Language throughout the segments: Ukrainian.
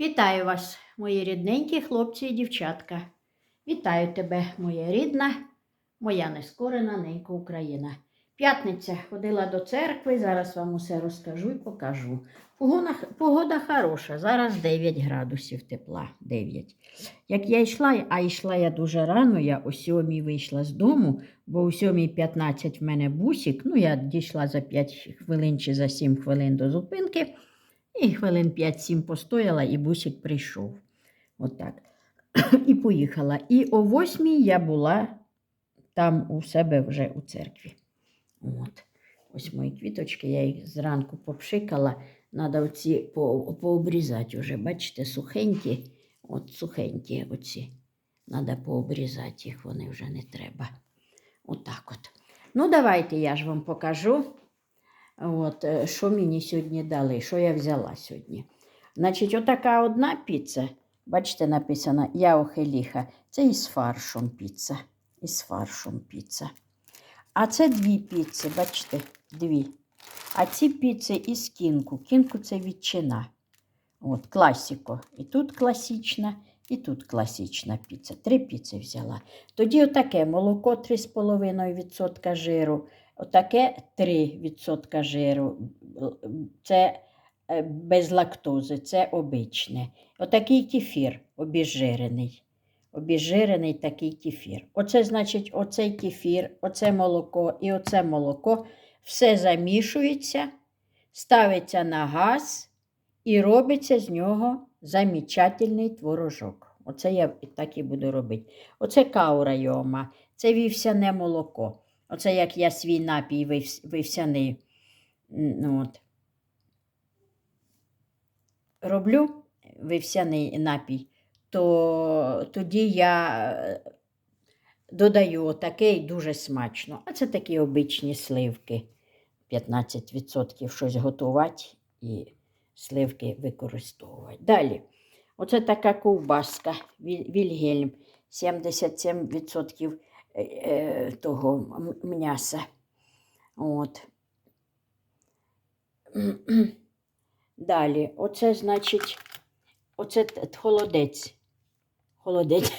Вітаю вас, мої рідненькі хлопці і дівчатка. Вітаю тебе, моя рідна, моя нескорена ненька Україна. П'ятниця ходила до церкви, зараз вам усе розкажу і покажу. Погода, погода хороша, зараз 9 градусів тепла. 9. Як я йшла, а йшла я дуже рано, я о 7 вийшла з дому, бо о 7.15 в мене бусик. Ну, я дійшла за 5 хвилин чи за 7 хвилин до зупинки. І хвилин 5-7 постояла, і бусик прийшов. Отак. І поїхала. І о восьмій я була там у себе вже у церкві. От. Ось мої квіточки, я їх зранку попшикала. Треба оці по, пообрізати вже. Бачите, сухенькі, от сухенькі оці. Треба пообрізати їх, вони вже не треба. Отак от. Ну, давайте я ж вам покажу. От, е, що мені сьогодні дали, що я взяла сьогодні. Значить, отака одна піца, бачите, написано Яохеліха, це із фаршем піца. Із фаршем піца. А це дві піци, бачите, дві. А ці піци із кінку. Кінку це ветчина. От, класіко. І тут класична, і тут класична піца. Три піци взяла. Тоді отаке молоко 3,5% жиру. Отаке 3% жиру. Це е, без лактози, це обичне. Отакий кефір обіжирений. Обіжирений такий кефір. Оце значить, оцей кефір, оце молоко і оце молоко все замішується, ставиться на газ і робиться з нього замічательний творожок. Оце я так і буду робити. Оце каура йома, це вівсяне молоко. Оце як я свій напій вивс- вівсяний. ну От. Роблю вівсяний напій, то тоді я е, додаю таке дуже смачно. А це такі обичні сливки. 15% щось готувати і сливки використовувати. Далі. Оце така ковбаска Вільгельм. 77% е, е, того м'яса. От. Далі, оце значить, оце холодець. Холодець.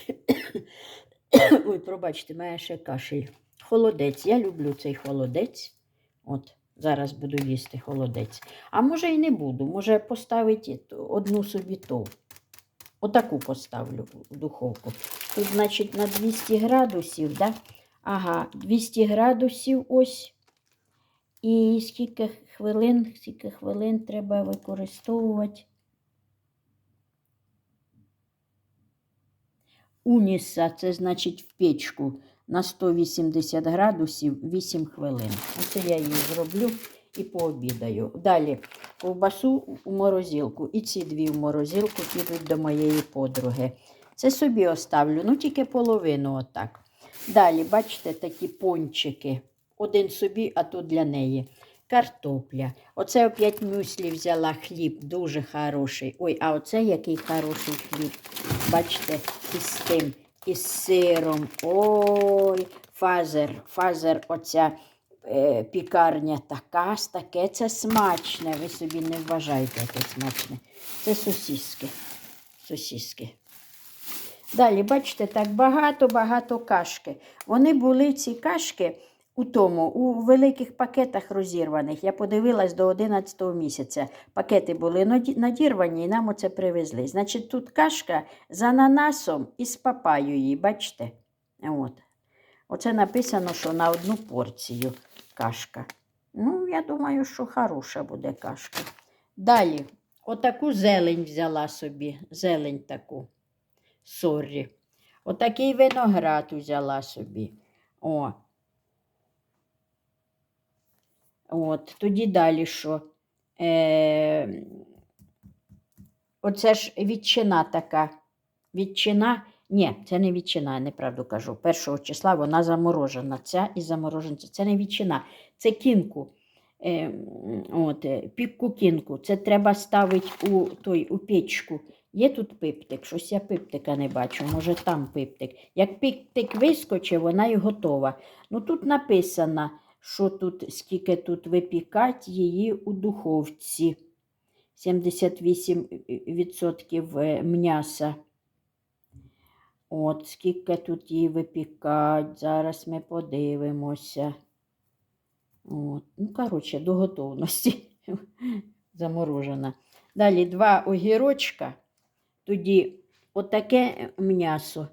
Ой, пробачте, має ще кашель. Холодець. Я люблю цей холодець. От, зараз буду їсти холодець. А може і не буду. Може поставити одну собі ту. Отаку поставлю в духовку. Тут, значить, на 200 градусів, да? Ага, 200 градусів ось. І скільки хвилин, скільки хвилин треба використовувати. Уніса, це значить в печку на 180 градусів 8 хвилин. Оце я її зроблю і пообідаю. Далі ковбасу у морозилку. І ці дві в морозилку підуть до моєї подруги. Це собі оставлю, ну тільки половину отак. Далі, бачите, такі пончики. Один собі, а то для неї. Картопля. Оце опять мюслі взяла хліб, дуже хороший. Ой, а оце який хороший хліб. Бачите, із тим, із сиром. Ой, фазер, фазер, оця пікарня така, таке це смачне. Ви собі не вважаєте, яке смачне. Це сосиски. Сосиски. Далі, бачите, так багато-багато кашки. Вони були ці кашки у тому, у великих пакетах розірваних. Я подивилась до 11 місяця. Пакети були надірвані і нам оце привезли. Значить, тут кашка з ананасом і з папайою, бачите? От. Оце написано, що на одну порцію кашка. Ну, я думаю, що хороша буде кашка. Далі, отаку зелень взяла собі, зелень таку. Сорі. Отакий виноград взяла собі. О. От, тоді далі що? Е, оце ж відчина така. Відчина. Ні, це не відчина, я неправду кажу. Першого числа вона заморожена. Ця і заморожена. Це не відчина, це кінку. Е, от, пікку кінку. Це треба ставити у, той, у печку. Є тут пиптик, щось я пиптика не бачу, може там пиптик. Як пиптик вискочить, вона і готова. Ну тут написано, що тут, скільки тут випікати її у духовці. 78% е, м'яса. От, скільки тут її випікать, зараз ми подивимося. От. Ну, коротше, до готовності заморожена. Далі два огірочка, тоді отаке м'ясо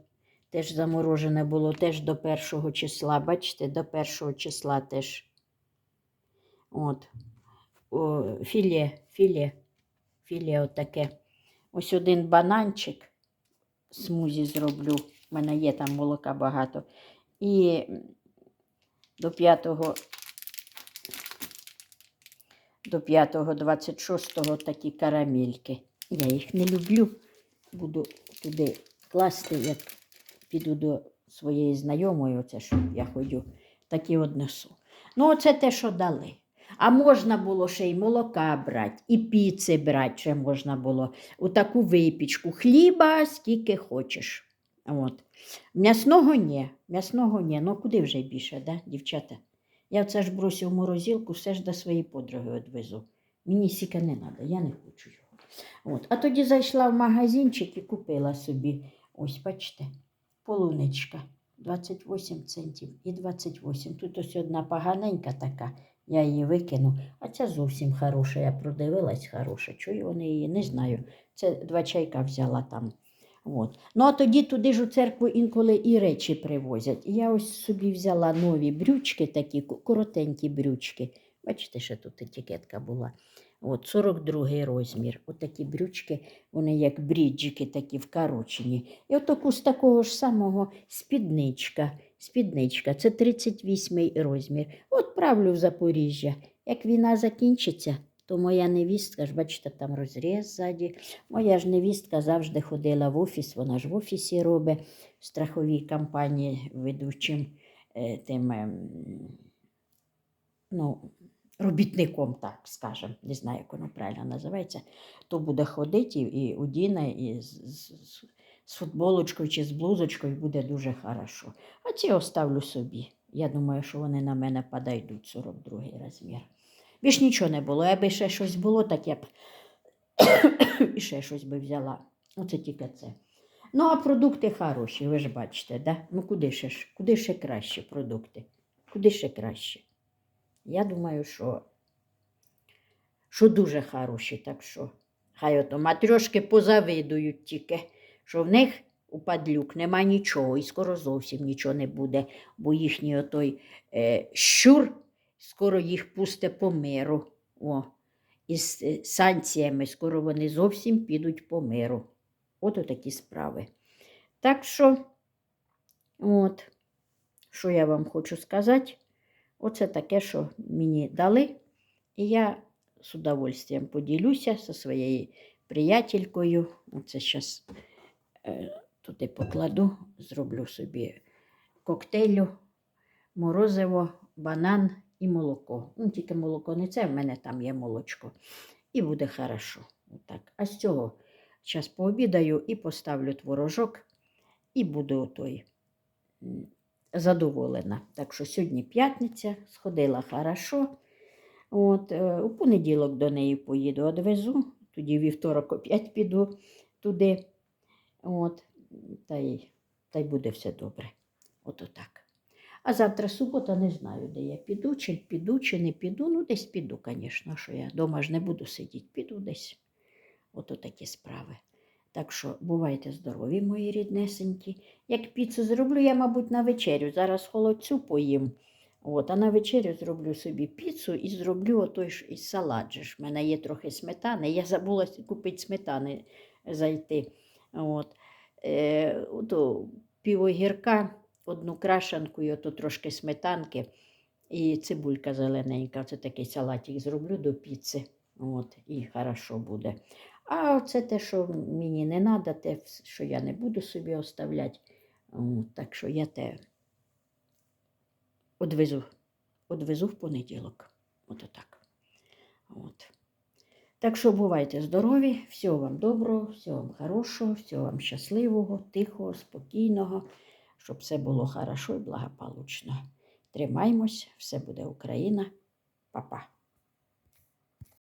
теж заморожене було теж до першого числа. Бачите, до першого числа теж. От. О, філе, філе, філе отаке. Ось один бананчик смузі зроблю. У мене є там молока багато. І до 5 до 5-го, 26-го такі карамельки. Я їх не люблю. Буду туди класти, як піду до своєї знайомої, оце що я ходю, такі однесу. Ну, оце те, що дали. А можна було ще й молока брати, і піци брати ще можна було. У таку випічку. Хліба скільки хочеш. От. М'ясного ні. М'ясного ні. Ну куди вже більше, да, дівчата? Я це ж бросив в морозилку, все ж до своєї подруги відвезу. Мені сіка не треба, я не хочу його. От. А тоді зайшла в магазинчик і купила собі, ось бачите, полуничка. 28 центів і 28. Тут ось одна поганенька така, я її викину. А ця зовсім хороша, я продивилась хороша. Чую вони її, не знаю. Це два чайка взяла там. От. Ну, а тоді туди ж у церкву інколи і речі привозять. Я ось собі взяла нові брючки, такі коротенькі брючки. Бачите, що тут етикетка була. От, 42 розмір. От брючки, вони як бріджики, такі вкорочені. І отаку з такого ж самого спідничка. Спідничка, це 38 розмір. От правлю в Запоріжжя. Як війна закінчиться, то моя невістка ж, бачите, там розріз ззаді. Моя ж невістка завжди ходила в офіс, вона ж в офісі робить в страховій компанії ведучим е, тим, ем, ну, робітником, так скажемо, не знаю, як воно правильно називається, то буде ходити і, одіне, і з, з, з, футболочкою чи з блузочкою буде дуже хорошо. А ці оставлю собі. Я думаю, що вони на мене подойдуть 42 розмір. Більш нічого не було. Аби ще щось було, так я б і ще щось би взяла. Оце тільки це. Ну, а продукти хороші, ви ж бачите, да? Ну куди ще? Куди ще краще продукти? Куди ще краще? Я думаю, що, що дуже хороші, так що хай ото матрьошки позавидують тільки, що в них у падлюк нема нічого і скоро зовсім нічого не буде, бо їхній отой е, щур скоро їх пусте по миру. О, із е, санкціями скоро вони зовсім підуть по миру. От такі справи. Так що, от, що я вам хочу сказати, оце таке, що мені дали, і я з удовольствием поділюся зі своєю приятелькою. Оце зараз е, туди покладу, зроблю собі коктейлю, морозиво, банан і молоко. Ну, тільки молоко не це, в мене там є молочко. І буде хорошо. Отак. А з цього зараз пообідаю і поставлю творожок, і буду той м, задоволена. Так що сьогодні п'ятниця, сходила хорошо. От, е, у понеділок до неї поїду, одвезу, тоді вівторок опять піду туди. От, та й, та й буде все добре. От отак. А завтра субота, не знаю, де я піду, чи піду, чи не піду. Ну, десь піду, звісно, що я вдома ж не буду сидіти, піду десь. Ото такі справи. Так що бувайте здорові, мої ріднесенькі. Як піцу зроблю, я, мабуть, на вечерю. Зараз холодцю поїм. От, а на вечерю зроблю собі піцу і зроблю отой ж і салат. В мене є трохи сметани. Я забула купити сметани зайти. От. Е, ото пів огірка, одну крашанку, і ото трошки сметанки і цибулька зелененька. Це такий салатик зроблю до піци. От, і хорошо буде. А це те, що мені не треба, те, що я не буду собі оставляти. Так що я те одвезу, одвезу в понеділок. От отак. От. Так що бувайте здорові, всього вам доброго, всього вам хорошого, всього вам щасливого, тихого, спокійного, щоб все було хорошо і благополучно. Тримаймось, все буде Україна. Па-па.